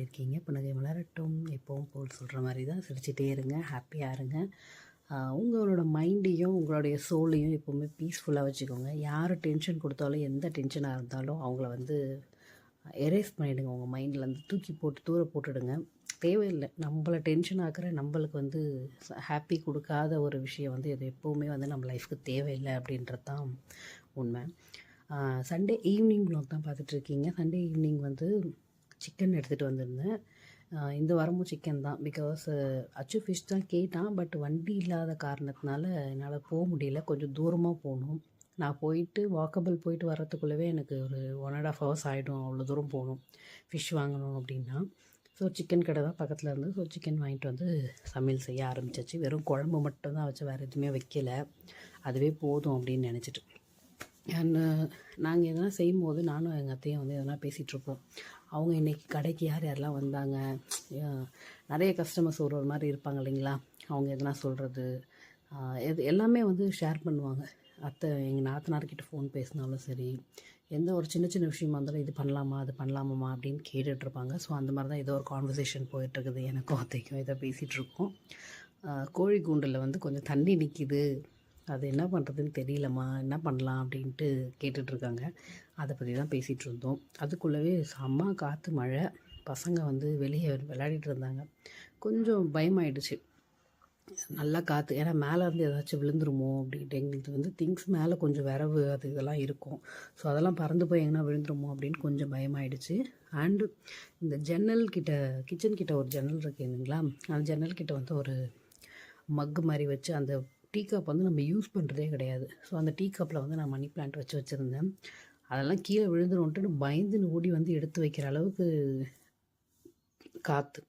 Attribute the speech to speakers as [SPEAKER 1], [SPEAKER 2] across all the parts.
[SPEAKER 1] எப்படி இருக்கீங்க? புன்னகை வளரட்டும் எப்போவும் போல் சொல்கிற மாதிரி தான் சிரிச்சிட்டே இருங்க ஹாப்பியாக இருங்க. உங்களோட மைண்டையும் உங்களுடைய சோலையும் எப்போவுமே பீஸ்ஃபுல்லாக வச்சுக்கோங்க. யார் டென்ஷன் கொடுத்தாலும் எந்த டென்ஷனாக இருந்தாலும் அவங்கள வந்து எரேஸ் பண்ணிவிடுங்க உங்கள் மைண்ட்லேருந்து தூக்கி போட்டு தூர போட்டுடுங்க. தேவையில்லை. நம்மளை டென்ஷன் ஆக்கிற நம்மளுக்கு வந்து ஹாப்பி கொடுக்காத ஒரு விஷயம் வந்து இது எப்போவுமே வந்து நம்ம லைஃப்க்கு தேவையில்லை அப்படின்றது தான் உண்மை. சண்டே ஈவினிங் vlog தான் பார்த்துட்ருக்கீங்க சண்டே ஈவினிங் வந்து சிக்கன் எடுத்துகிட்டு வந்திருந்தேன். இந்த வாரமும் சிக்கன் தான். பிகாஸ் அச்சு ஃபிஷ் தான் கேட்டான். பட் வண்டி இல்லாத காரணத்தினால என்னால் போக முடியல. கொஞ்சம் தூரமாக போகணும். நான் போயிட்டு வாக்கபிள் போயிட்டு வர்றதுக்குள்ளவே எனக்கு ஒரு ஒன் அண்ட் ஆஃப் ஹவர்ஸ் ஆகிடும் அவ்வளோ தூரம் போகணும். ஃபிஷ் வாங்கணும் அப்படின்னா. ஸோ சிக்கன் கடை தான் பக்கத்தில் இருந்து. ஸோ சிக்கன் வாங்கிட்டு வந்து சமையல் செய்ய ஆரம்பிச்சாச்சு. வெறும் குழம்பு மட்டும் தான் வச்சு வேறு எதுவுமே வைக்கல. அதுவே போதும் அப்படின்னு நினச்சிட்டு Uh, நாங்கள் எதனா செய்யும் போது நானும் எங்கள் அத்தையும் வந்து எதனா பேசிகிட்ருப்போம் அவங்க இன்றைக்கி கடைக்கு யார் யாரெல்லாம் வந்தாங்க? நிறைய கஸ்டமர்ஸ் ஒரு ஒரு மாதிரி இருப்பாங்க இல்லைங்களா? அவங்க எதனா சொல்கிறது எது எல்லாமே வந்து ஷேர் பண்ணுவாங்க. அத்தை எங்கள் நாத்தனார்கிட்ட ஃபோன் பேசினாலும் சரி எந்த ஒரு சின்ன சின்ன விஷயமா இருந்தாலும் இது பண்ணலாமா அது பண்ணலாமாம்மா அப்படின்னு கேட்டுட்ருப்பாங்க. ஸோ அந்த மாதிரி தான் ஏதோ ஒரு கான்வர்சேஷன் போயிட்டுருக்குது எனக்கும் அத்தைக்கும் இதை பேசிகிட்ருக்கோம் கோழி கூண்டில் வந்து கொஞ்சம் தண்ணி நிற்கிது அது என்ன பண்ணுறதுன்னு தெரியலம்மா என்ன பண்ணலாம் அப்படின்ட்டு கேட்டுட்ருக்காங்க. அதை பற்றி தான் பேசிகிட்டு இருந்தோம் அதுக்குள்ளவே செம்ம காற்று மழை. பசங்க வந்து வெளியே விளையாடிட்டு இருந்தாங்க. கொஞ்சம் பயமாயிடுச்சு. நல்லா காற்று ஏன்னா மேலேருந்து ஏதாச்சும் விழுந்துருமோ அப்படின்ட்டு. எங்களுக்கு வந்து திங்ஸ் மேலே கொஞ்சம் விரவு அது இதெல்லாம் இருக்கும். ஸோ அதெல்லாம் பறந்து போய் எங்கன்னா விழுந்துருமோ அப்படின்னு கொஞ்சம் பயமாயிடுச்சு. அண்டு இந்த ஜன்னல் கிட்ட கிச்சன் கிட்ட ஒரு ஜன்னல் இருக்கு இல்லைங்களா அந்த ஜன்னல் கிட்ட வந்து ஒரு மக்கு மாதிரி வச்சு அந்த டீ கப் வந்து நம்ம யூஸ் பண்ணுறதே கிடையாது. ஸோ அந்த டீ கப்பில் வந்து நான் மணி பிளான்ட் வச்சு வச்சுருந்தேன். அதெல்லாம் கீழே விழுந்துரும்ன்ட்டு பயந்துன்னு ஓடி வந்து எடுத்து வைக்கிற அளவுக்கு காற்று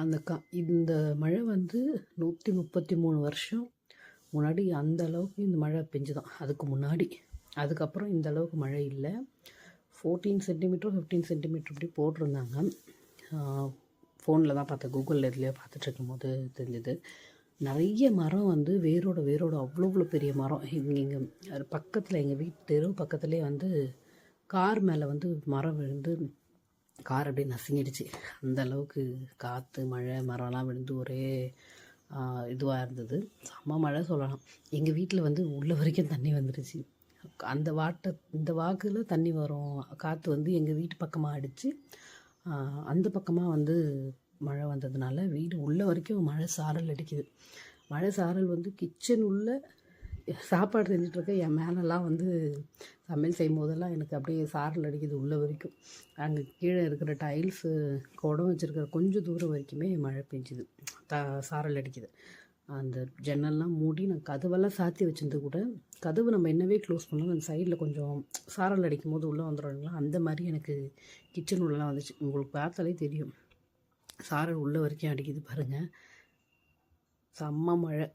[SPEAKER 1] அந்த கா இந்த மழை வந்து நூற்றி முப்பத்தி மூணு வருஷம் முன்னாடி அந்த அளவுக்கு இந்த மழை பெஞ்சுதான். அதுக்கு முன்னாடி. அதுக்கப்புறம் இந்த அளவுக்கு மழை இல்லை. ஃபோர்டீன் சென்டிமீட்டரும் ஃபிஃப்டீன் சென்டிமீட்டர் இப்படி போட்டிருந்தாங்க. ஃபோனில் தான் பார்த்தேன். கூகுளில் இதுலேயே பார்த்துட்ருக்கும் போது தெரிஞ்சுது. நிறைய மரம் வந்து வேரோட வேரோட அவ்வளோ அவ்வளோ பெரிய மரம். இங்கே இங்கே பக்கத்தில் எங்கள் வீட்டு தெரு பக்கத்துலேயே வந்து கார் மேலே வந்து மரம் விழுந்து கார் அப்படியே நசுங்கிடுச்சு. அந்த அளவுக்கு காற்று மழை மரம்லாம் விழுந்து ஒரே இதுவாக இருந்தது. செம்ம மழை சொல்லலாம். எங்கள் வீட்டில் வந்து உள்ள வரைக்கும் தண்ணி வந்துடுச்சு அந்த வாட்டை இந்த வாக்கில் தண்ணி வரும். காற்று வந்து எங்கள் வீட்டு பக்கமாக அடித்து அந்த பக்கமாக வந்து மழை வந்ததுனால வீடு உள்ள வரைக்கும் மழை சாரல் அடிக்குது. மழை சாரல் வந்து கிச்சன் உள்ள சாப்பாடு செஞ்சிட்ருக்க என் மேலெல்லாம் வந்து சமையல் செய்யும் போதெல்லாம் எனக்கு அப்படியே சாரல் அடிக்குது உள்ள வரைக்கும். அங்கே கீழே இருக்கிற டைல்ஸு குடம் வச்சுருக்கிற கொஞ்சம் தூரம் வரைக்குமே மழை பெஞ்சுது. த சாரல் அடிக்குது. அந்த ஜன்னல்லாம் மூடி நான் கதவெல்லாம் சாத்தி வச்சிருந்து கூட கதவு நம்ம என்னவே க்ளோஸ் பண்ணாலும் அந்த சைடில் கொஞ்சம் சாரல் அடிக்கும் போது உள்ளே வந்துடும்ங்களா அந்த மாதிரி எனக்கு கிச்சன் உள்ளலாம் வந்துச்சு. உங்களுக்கு பார்த்தாலே தெரியும். சாரல் உள்ள வரைக்கும் அடிக்குது பாருங்கள் செம்ம மழை.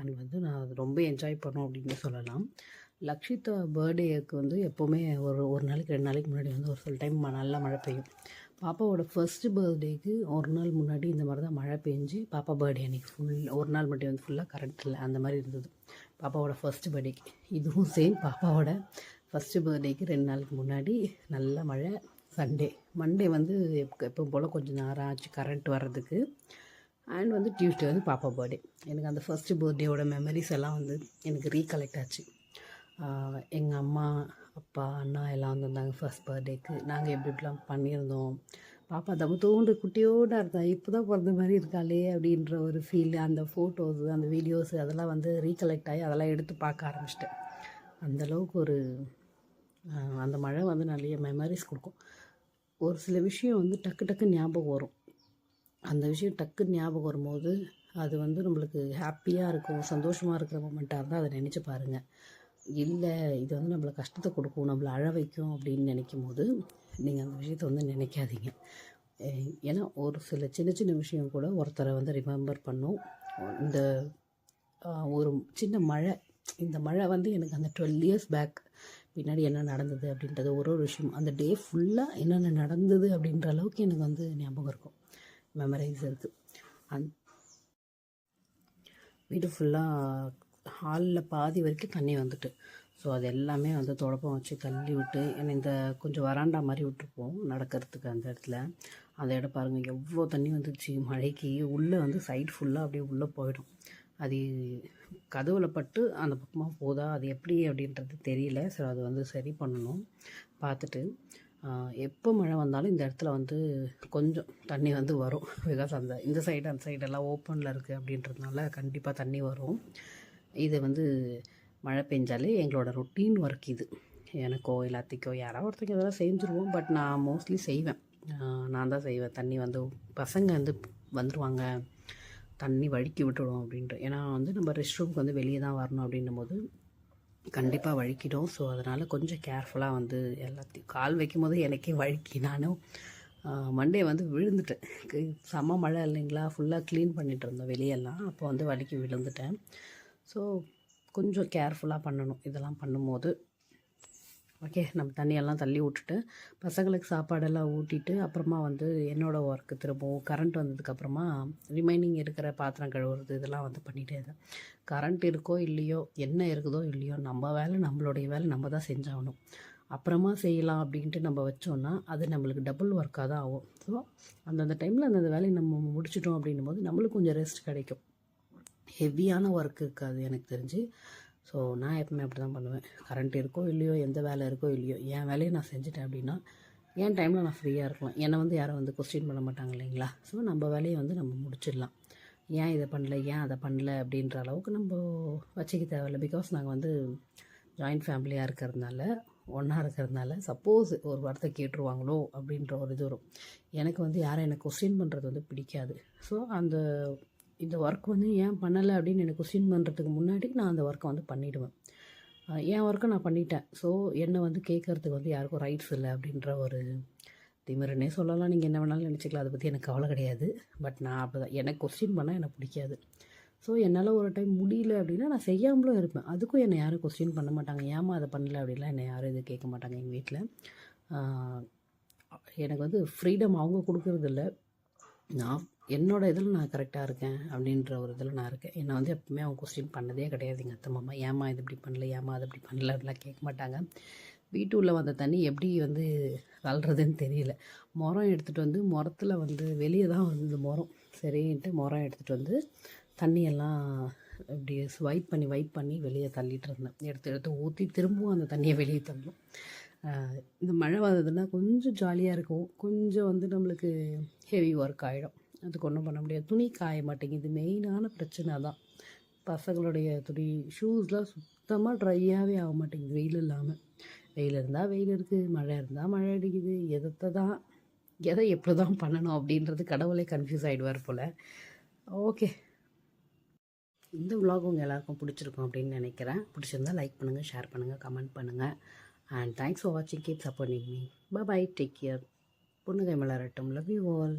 [SPEAKER 1] அது வந்து நான் அது ரொம்ப என்ஜாய் பண்ணோம் அப்படின்னு சொல்லலாம். லக்ஷிதா பர்த்டேக்கு வந்து எப்போவுமே ஒரு ஒரு நாளைக்கு ரெண்டு நாளைக்கு முன்னாடி வந்து ஒரு சில டைம் நல்லா மழை பெய்யும். பாப்பாவோட ஃபஸ்ட்டு பர்த்டேக்கு ஒரு நாள் முன்னாடி இந்த மாதிரி தான் மழை பெஞ்சு பாப்பா பர்த்டே அன்றைக்கி ஃபுல் ஒரு நாள் மட்டும் வந்து ஃபுல்லாக கரண்ட் இல்லை அந்த மாதிரி இருந்தது. பாப்பாவோட ஃபஸ்ட்டு பர்த்டேக்கு இதுவும் சேம் பாப்பாவோட ஃபஸ்ட்டு பர்த்டேக்கு ரெண்டு நாளுக்கு முன்னாடி நல்ல மழை. சண்டே மண்டே வந்து எப்போ எப்பவும் போல் கொஞ்சம் நேரம் ஆச்சு கரண்ட் வர்றதுக்கு. அண்ட் வந்து டியூஸ்டே வந்து பாப்பா பர்த்டே எனக்கு அந்த ஃபஸ்ட்டு பர்த்டேவோட மெமரிஸ் எல்லாம் வந்து எனக்கு ரீகலெக்ட் ஆச்சு. எங்கள் அம்மா அப்பா அண்ணா எல்லாம் வந்திருந்தாங்க ஃபர்ஸ்ட் பர்த்டேக்கு நாங்கள் எப்படி இப்படிலாம் பண்ணியிருந்தோம். பாப்பா தம்ம தோண்டு குட்டியோட இருந்தா இப்போ தான் பிறந்த மாதிரி இருக்காளே அப்படின்ற ஒரு ஃபீல் அந்த ஃபோட்டோஸு அந்த வீடியோஸு அதெல்லாம் வந்து ரீகலெக்ட் ஆகி அதெல்லாம் எடுத்து பார்க்க ஆரம்பிச்சிட்டேன். அந்தளவுக்கு ஒரு அந்த மழை வந்து நிறைய மெமரிஸ் கொடுக்கும். ஒரு சில விஷயம் வந்து டக்கு டக்கு ஞாபகம் வரும். அந்த விஷயம் டக்கு ஞாபகம் வரும்போது அது வந்து நம்மளுக்கு ஹாப்பியாக இருக்கும் சந்தோஷமாக இருக்கிற மூமெண்ட்டாக இருந்தால் அதை நினச்சி பாருங்கள் இல்லை இது வந்து நம்மளை கஷ்டத்தை கொடுக்கும் நம்மளை அழ வைக்கும் அப்படின்னு நினைக்கும் போது நீங்கள் அந்த விஷயத்தை வந்து நினைக்காதீங்க. ஏன்னா ஒரு சில சின்ன சின்ன விஷயம் கூட ஒருத்தரை வந்து ரிமெம்பர் பண்ணும். இந்த ஒரு சின்ன மழை இந்த மழை வந்து எனக்கு அந்த டுவெல் இயர்ஸ் பேக் பின்னாடி என்ன நடந்தது அப்படின்றது ஒரு ஒரு விஷயம். அந்த டே ஃபுல்லாக என்னென்ன நடந்தது அப்படின்ற அளவுக்கு எனக்கு வந்து ஞாபகம் இருக்கும். மெமரைஸ் இருக்குது அந் வீடு ஃபுல்லாக ஹாலில் பாதி வரைக்கும் தண்ணி வந்துட்டு. ஸோ அது எல்லாமே வந்து தொடப்பம் வச்சு தள்ளி விட்டு என்னை இந்த கொஞ்சம் வராண்டா மாதிரி விட்டுருப்போம் நடக்கிறதுக்கு அந்த இடத்துல. அந்த இடம் பாருங்கள் எவ்வளோ தண்ணி வந்துச்சு மழைக்கு உள்ளே வந்து சைடு ஃபுல்லாக அப்படியே உள்ளே போயிடும். அது கதவுல பட்டு அந்த பக்கமாக போதா அது எப்படி அப்படின்றது தெரியல. ஸோ அது வந்து சரி பண்ணணும். பார்த்துட்டு எப்போ மழை வந்தாலும் இந்த இடத்துல வந்து கொஞ்சம் தண்ணி வந்து வரும். பிகாஸ் அந்த இந்த சைடு அந்த சைடெல்லாம் ஓப்பனில் இருக்குது அப்படின்றதுனால கண்டிப்பாக தண்ணி வரும். இது வந்து மழை பெஞ்சாலே எங்களோட ரொட்டீன் ஒர்க் இது. எனக்கோ எல்லாத்துக்கோ யாராவது ஒருத்தங்க இதெல்லாம் செஞ்சுருவோம். பட் நான் மோஸ்ட்லி செய்வேன். நான் தான் செய்வேன். தண்ணி வந்து பசங்க வந்து வந்துடுவாங்க தண்ணி வழுக்கி விட்டுடும் அப்படின்ட்டு. ஏன்னா வந்து நம்ம ரெஸ்ட் ரூமுக்கு வந்து வெளியே தான் வரணும் அப்படின்னும் போது கண்டிப்பாக வழுக்கிடும். ஸோ அதனால் கொஞ்சம் கேர்ஃபுல்லாக வந்து எல்லாத்தையும் கால் வைக்கும் போது எனக்கே வழுக்கி நானும் மண்டே வந்து விழுந்துட்டேன். கு- செம மழை இல்லைங்களா? ஃபுல்லாக க்ளீன் பண்ணிகிட்டு இருந்தோம் வெளியெல்லாம். அப்போ வந்து வழுக்கி விழுந்துட்டேன். ஸோ கொஞ்சம் கேர்ஃபுல்லாக பண்ணணும். இதெல்லாம் பண்ணும்போது. ஓகே நம்ம தண்ணியெல்லாம் தள்ளி விட்டுட்டு பசங்களுக்கு சாப்பாடெல்லாம் ஊட்டிட்டு அப்புறமா வந்து என்னோடய ஒர்க்கு திரும்பவும் கரண்ட் வந்ததுக்கப்புறமா ரிமைனிங் இருக்கிற பாத்திரம் கழுவுறது இதெல்லாம் வந்து பண்ணிகிட்டே இருந்தேன். கரண்ட் இருக்கோ இல்லையோ என்ன இருக்குதோ இல்லையோ நம்ம வேலை நம்மளுடைய வேலை நம்ம தான் செஞ்சாகணும். அப்புறமா செய்யலாம் அப்படின்ட்டு நம்ம வச்சோன்னா அது நம்மளுக்கு டபுள் ஒர்க்காக தான் ஆகும். ஸோ அந்தந்த டைமில் அந்தந்த வேலையை நம்ம முடிச்சிட்டோம் அப்படின்னும் போது நம்மளுக்கு கொஞ்சம் ரெஸ்ட் கிடைக்கும். ஹெவியான ஒர்க் இருக்காது எனக்கு தெரிஞ்சு ஸோ நான் எப்பவுமே அப்படி தான் பண்ணுவேன். கரண்ட் இருக்கோ இல்லையோ எந்த வேலை இருக்கோ இல்லையோ என் வேலையை நான் செஞ்சுட்டேன் அப்படின்னா என் டைமில் நான் ஃப்ரீயாக இருக்கலாம். என்னை வந்து யாரும் வந்து கொஸ்டின் பண்ண மாட்டாங்க இல்லைங்களா? ஸோ நம்ம வேலையை வந்து நம்ம முடிச்சிடலாம். ஏன் இதை பண்ணல? ஏன் அதை பண்ணல? அப்படின்ற அளவுக்கு நம்ம வச்சுக்க தேவையில்ல. பிகாஸ் நாங்கள் வந்து ஜாயிண்ட் ஃபேமிலியாக இருக்கிறதுனால ஒன்றா இருக்கிறதுனால சப்போஸ் ஒரு வார்த்தை கேட்டுருவாங்களோ அப்படின்ற ஒரு இது வரும். எனக்கு வந்து யாரும் எனக்கு கொஸ்டின் பண்ணுறது வந்து பிடிக்காது. ஸோ அந்த இந்த ஒர்க் வந்து ஏன் பண்ணலை அப்படின்னு எனக்கு கொஸ்டின் பண்ணுறதுக்கு முன்னாடி நான் அந்த ஒர்க்கை வந்து பண்ணிவிடுவேன் என் ஒர்க்கை நான் பண்ணிட்டேன். ஸோ என்னை வந்து கேட்குறதுக்கு வந்து யாருக்கும் ரைட்ஸ் இல்லை அப்படின்ற ஒரு திமிரனே சொல்லலாம். நீங்கள் என்ன வேணாலும் நினச்சிக்கலாம். அதை பற்றி எனக்கு கவலை கிடையாது. பட் நான் அப்படி தான் எனக்கு கொஸ்டின் பண்ணால் எனக்கு பிடிக்காது. ஸோ என்னால் ஒரு டைம் முடியல அப்படின்னா நான் செய்யாமலும் இருப்பேன். அதுக்கும் என்னை யாரும் கொஸ்டின் பண்ண மாட்டாங்க. ஏமா அதை பண்ணல அப்படின்லாம் என்னை யாரும் இது கேட்க மாட்டாங்க எங்கள் வீட்டில் எனக்கு வந்து ஃப்ரீடம் அவங்க கொடுக்கறதில்ல நான் என்னோடய இதில் நான் கரெக்டாக இருக்கேன் அப்படின்ற ஒரு இதில் நான் இருக்கேன். என்னை வந்து எப்பவுமே அவங்க கொஸ்டின் பண்ணதே கிடையாது. எங்கள் அத்தை மாமா ஏமா இது இப்படி பண்ணல? ஏமா அது இப்படி பண்ணல? அப்படிலாம் கேட்க மாட்டாங்க. வீட்டு உள்ள வந்த தண்ணி எப்படி வந்து வளர்றதுன்னு தெரியல. முறம் எடுத்துகிட்டு வந்து முறத்தில் வந்து வெளியே தான் வந்து இந்த முறம் சரின்ட்டு முறம் எடுத்துகிட்டு வந்து தண்ணியெல்லாம் இப்படி வைப் பண்ணி வைப் பண்ணி வெளியே தள்ளிட்டு இருந்தேன். எடுத்து எடுத்து ஊற்றி திரும்பவும் அந்த தண்ணியை வெளியே தள்ளும். இந்த மழை வந்ததுன்னா கொஞ்சம் ஜாலியாக இருக்கும். கொஞ்சம் வந்து நம்மளுக்கு ஹெவி ஒர்க் ஆகிடும் அதுக்கு ஒன்றும் பண்ண முடியாது. துணி காய மாட்டேங்குது. மெயினான பிரச்சனை தான் பசங்களுடைய துணி ஷூஸ்லாம் சுத்தமாக ட்ரையாகவே ஆக மாட்டேங்குது. வெயில் இல்லாமல் வெயில் இருந்தால் வெயில் இருக்குது மழை இருந்தால் மழை அடிக்குது. எதத்தை தான் எதை எப்படி தான் பண்ணணும் அப்படின்றது கடவுளே கன்ஃபியூஸ் ஆகிடுவார் போல். ஓகே. இந்த விலாக் உங்கள் எல்லாருக்கும் பிடிச்சிருக்கும் அப்படின்னு நினைக்கிறேன். பிடிச்சிருந்தா லைக் பண்ணுங்கள் ஷேர் பண்ணுங்கள் கமெண்ட் பண்ணுங்கள் அண்ட் தேங்க்ஸ் ஃபார் வாட்சிங் keep supporting me bye take care பொண்ணுகை மலரட்டும் லவ் யூ ஆல்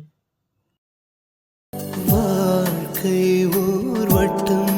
[SPEAKER 2] வாழ்க்கை ஊர்வட்டும்.